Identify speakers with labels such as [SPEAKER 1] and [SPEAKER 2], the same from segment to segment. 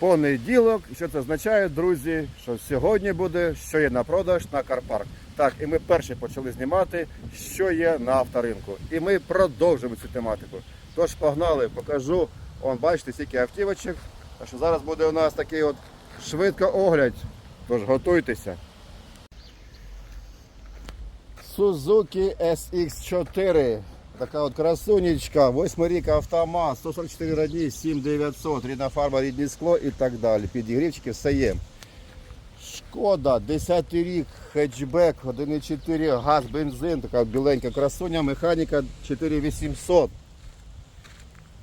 [SPEAKER 1] понеділок. Що це означає, друзі? Що сьогодні буде, що є на продаж на Карпарк. Так, і ми перші почали знімати, що є на авторинку. І ми продовжимо цю тематику. Тож погнали, покажу. Он, бачите, стільки автівочок. А що зараз буде у нас такий от швидко огляд. Тож готуйтеся. Suzuki SX4. Така от красунечка, 8 рік автомат, 144 родні, 7900, рідна фарба, рідне скло і так далі. Підігрівчики, все є. Шкода, 10 рік, хетчбек, 1,4, газ, бензин, така біленька красуня, механіка 4800.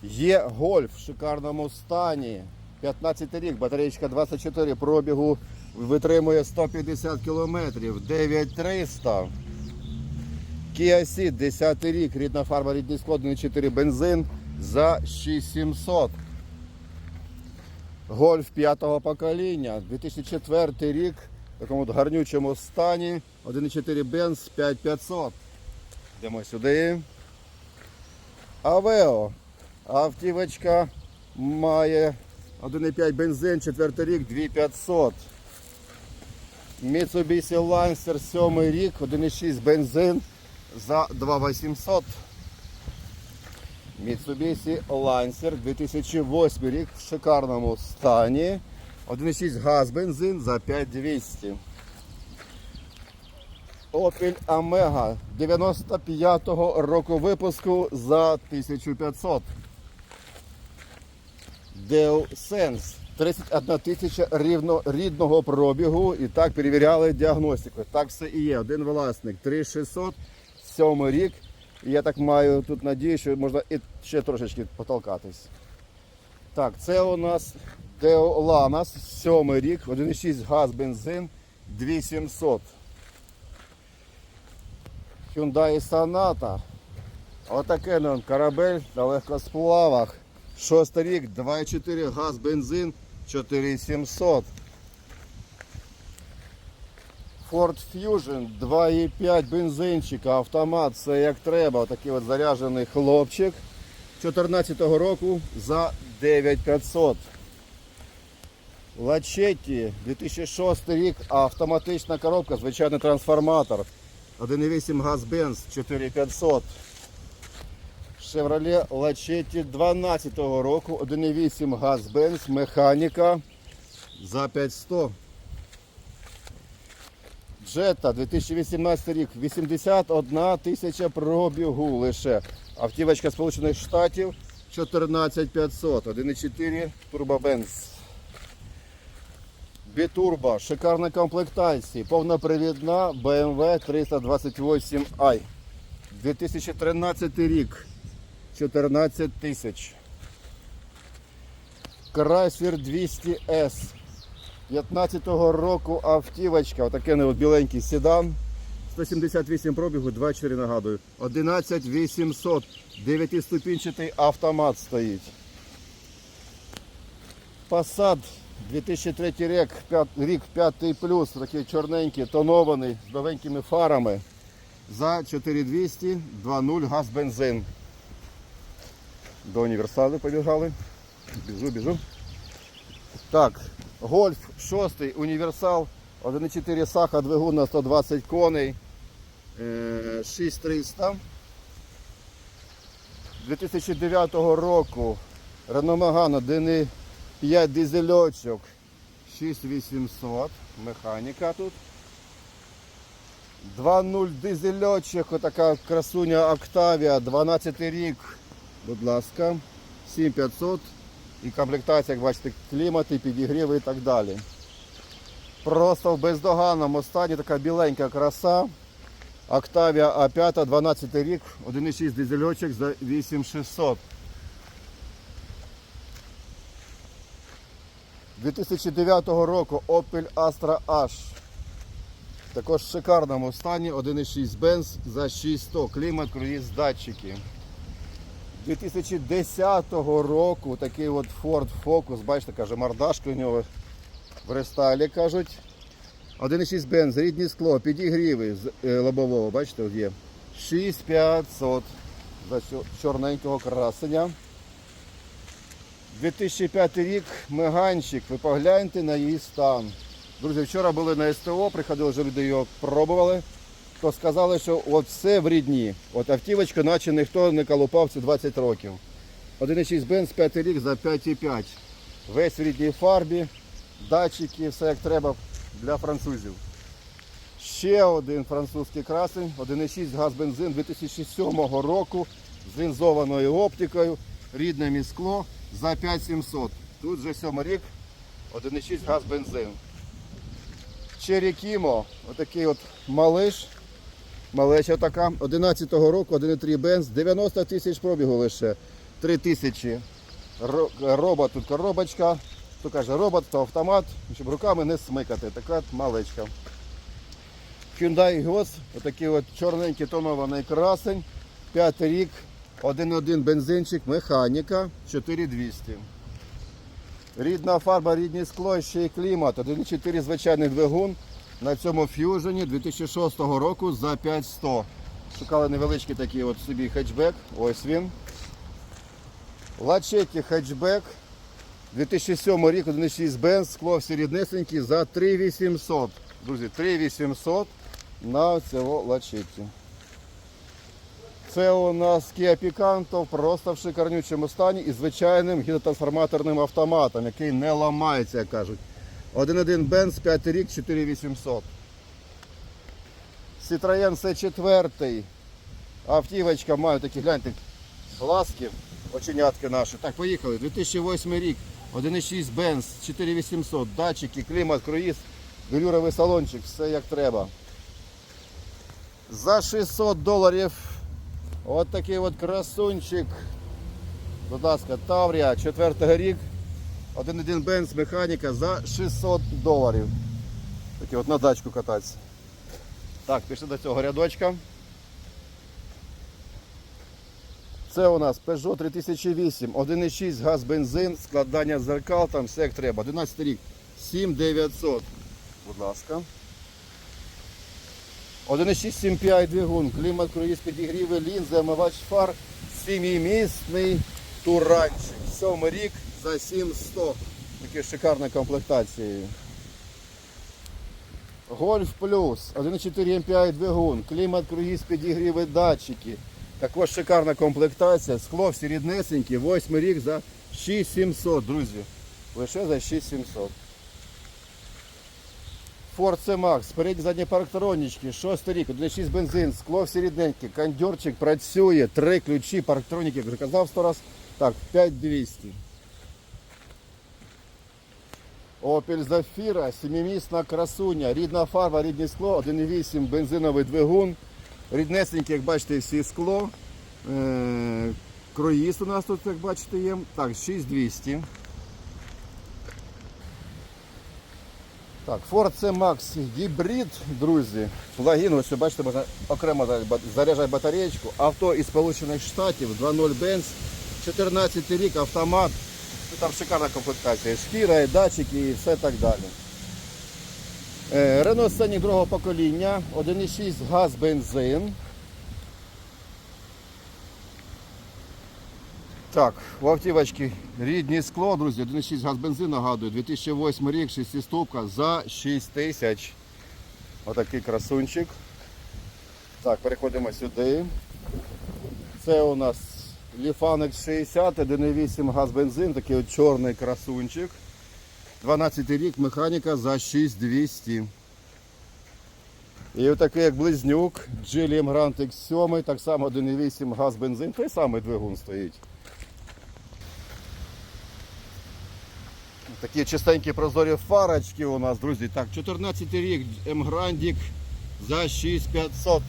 [SPEAKER 1] Є гольф в шикарному стані. 15 рік, батареєчка 24, пробігу витримує 150 км, 9300. Kia Ceed, 10 рік, рідна фарба, рідний склад, 1,4 бензин за 6700. Гольф 5-го покоління, 2004 рік, в такому гарнючому стані, 1,4 бенз 5500. Йдемо сюди. Авео. Автівочка має 1,5 бензин, 4 рік, 2500. Mitsubishi Lancer 7 рік, 1,6 бензин за 2800. Mitsubishi Lancer 2008 рік в шикарному стані. 1,6 газ бензин за 5200. Opel Omega 95-го року випуску за 1500. DeoSense 31 тисяча рідного пробігу і так перевіряли діагностику. Так все і є. Один власник 3600, 7 рік. І я так маю тут надію, що можна і ще трошечки потолкатись. Так, це у нас Lanas, 7 рік, 1,6 газ бензин, 2700. Hyundai Sonata. Отаке ну, корабель на легкосплавах. Шостий рік, 2,4 газ, бензин, 4700. Ford Fusion 2,5 бензинчик, автомат, все як треба. Отакий от заряджений хлопчик 14-го року за 9500. Лачетті 2006 рік, автоматична коробка, звичайний трансформатор. 1,8 газ бенз 4500. Chevrolet Lachetti 12 року, 1,8 газ бенз, механіка за 500. Jetta 2018 рік, 81 тисяча пробігу лише. Автівочка Сполучених Штатів 14500, 1,4 турбобенз. Бітурбо, шикарна комплектація, повнопривідна BMW 328i. 2013 рік, 14 тисяч. Chrysler 200S. 15-го року автівочка, отакий от біленький седан. 178 пробігу, 24 нагадую. 11800. 9-ступінчатий автомат стоїть. Passat 2003 рік, 5, рік 5 плюс, такий чорненький, тонований, з новенькими фарами. За 4200, 2.0 газ бензин. До універсали побіжали. Біжу, біжу. Так, гольф 6 універсал, 1,4 саха, двигун на 120 коней, е, 6300. 2009 року. Renault Megane 1,5 дизельочок, 6800, механіка тут. 2.0 дизельочок, отака красуня Octavia, 12 рік, будь ласка, 7500 і комплектація, як бачите, клімати, підігріви і так далі. Просто в бездоганному стані така біленька краса. Octavia A5, 12 рік, 1,6 дизельочок за 8600. 2009 року Opel Astra H. Також в шикарному стані 1,6 бенз за 600. Клімат, круїз, датчики. 2010 року такий от Ford Focus, бачите, каже, мордашки у нього в рестайлі кажуть. 1,6 бенз, рідні скло, підігріви з е, лобового, бачите, от є. 6500 за чорненького красення. 2005 рік меганчик. Ви погляньте на її стан. Друзі, вчора були на СТО, приходили вже люди його пробували. То сказали, що от все в рідні. От автівочка, наче ніхто не колупав ці 20 років. 1,6 бенз 5 рік за 5,5. Весь в рідній фарбі, датчики, все як треба для французів. Ще один французький красень, 1,6 газ бензин 2007 року з лінзованою оптикою, рідне міскло за 5700. Тут вже 7 рік, 1,6 газ бензин. Cherry Kimo, отакий от малиш, малеча така, 11-го року, 1,3 бенз, 90 тисяч пробігу лише, 3 тисячі. Робот тут коробочка, то каже робот, то автомат, щоб руками не смикати, така малечка. Hyundai Gos, отакий от чорненький тонований красень, 5 рік, 1,1 бензинчик, механіка, 4200. Рідна фарба, рідне скло, ще й клімат, 1,4 звичайний двигун на цьому ф'южені 2006 року за 5100. Шукали невеличкий такий от собі хетчбек, ось він. Лачеті хетчбек, 2007 рік, 1,6 бенз, скло всі ріднесенькі за 3800. Друзі, 3800 на цього лачеті. Це у нас Kia Picanto просто в шикарнючому стані і звичайним гідротрансформаторним автоматом, який не ламається, як кажуть. 1.1 Benz, 5 рік, 4800. Citroën C4. Автівочка має такі, гляньте, глазки, оченятки наші. Так, поїхали. 2008 рік, 1.6 Benz, 4800, датчики, клімат, круїз, велюровий салончик, все як треба. За 600 доларів От такий от красунчик. Будь ласка, Таврія, 4 рік. 1.1 бенз, механіка за 600 доларів. Такий от на дачку кататися. Так, пішли до цього рядочка. Це у нас Peugeot 3008, 1.6 газ бензин, складання зеркал, там все як треба. 11 рік, 7900. Будь ласка. 1.6 MPI двигун, клімат, круїз, підігріви, лінзи, омивач фар, сімімісний туранчик. Сьомий рік за 700. Такі шикарні комплектації. Гольф плюс, 1.4 MPI двигун, клімат, круїз, підігріви, датчики. Також шикарна комплектація. Скло всі ріднесенькі, 8 рік за 6700, друзі. Лише за 6700. Ford C-Max, передні задні парктронічки, 6 рік, 1.6 бензин, скло всі рідненькі, кондьорчик працює, три ключі, парктроніки, вже казав 100 раз. Так, 5200. Opel Zafira, семимісна красуня, рідна фарба, рідне скло, 1.8 бензиновий двигун, ріднесенький, як бачите, всі скло. Е- Круїз у нас тут, як бачите, є. Так, 6200. Так, Ford C-Max гібрид, друзі. Плагін, ось бачите, можна окремо за- заряджати батареєчку. Авто із Сполучених Штатів, 2.0 Benz, 14 рік, автомат. Там шикарна комплектація. Шкіра, і датчики і все так далі. Е, Renault другого покоління, 1.6 газ бензин. Так, у автівочки рідні скло, друзі, 1,6 газ бензин, нагадую, 2008 рік, 6-ступка за 6 тисяч. Отакий красунчик. Так, переходимо сюди. Це у нас Ліфанекс 60, 1,8 газ бензин, такий от чорний красунчик. 12 рік, механіка за 6200. І отакий як близнюк, GLM Grand X7, так само 1,8 газ бензин, той самий двигун стоїть. Такі чистенькі прозорі фарочки у нас, друзі. Так, 14 рік М-Грандік за 6500.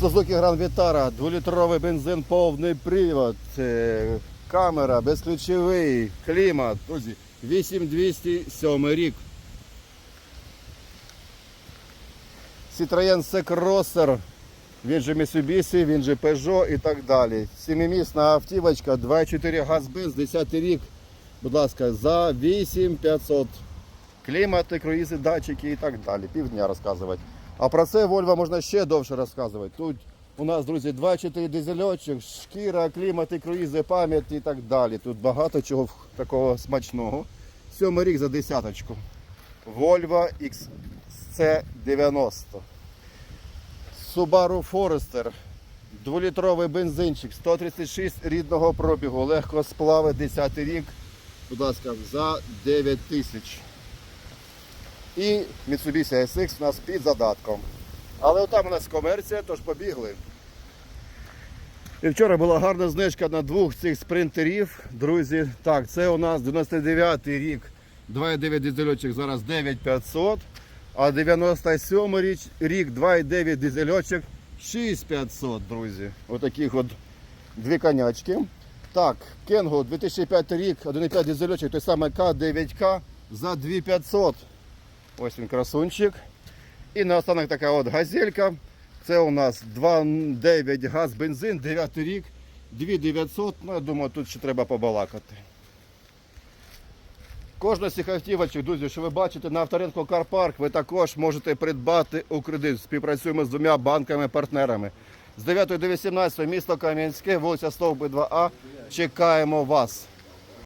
[SPEAKER 1] Suzuki Grand Vitara, 2-літровий бензин, повний привод, камера, безключовий, клімат. Друзі, 8207 рік. Citroen C-Crosser, він же Mitsubishi, він же Peugeot і так далі. Сімимісна автівочка, 2.4 газ бенз, 10 рік. Будь ласка, за 8500. Клімати, круїзи, датчики і так далі. Півдня розказувати. А про це Volvo можна ще довше розказувати. Тут У нас, друзі, 2-4 дизельочок, шкіра, клімати, круїзи, пам'ять і так далі. Тут багато чого такого смачного. Сьомий рік за десяточку. Volvo XC90. Subaru Forester. Дволітровий бензинчик, 136 рідного пробігу, легко сплави, 10 рік. Будь ласка, за 9 тисяч. І Mitsubishi SX у нас під задатком. Але там у нас комерція, тож побігли. І вчора була гарна знижка на двох цих спринтерів. Друзі, так, це у нас 99 й рік, 2,9 дизельочок, зараз 9500. А 97 рік, рік 2,9 дизельочок 6500, друзі. Отаких от дві конячки. Так, Кенго 2005 рік, 1,5 дизельочок, той самий К9К за 2500. Ось він красунчик. І наостанок така от газелька. Це у нас 2,9 газ, бензин, 9 рік, 2900. Ну, я думаю, тут ще треба побалакати. Кожна з цих автівочок, друзі, що ви бачите на авторинку Карпарк, ви також можете придбати у кредит. Співпрацюємо з двома банками-партнерами. З 9 до 18 місто Кам'янське, вулиця Стовби 2А. Чекаємо вас.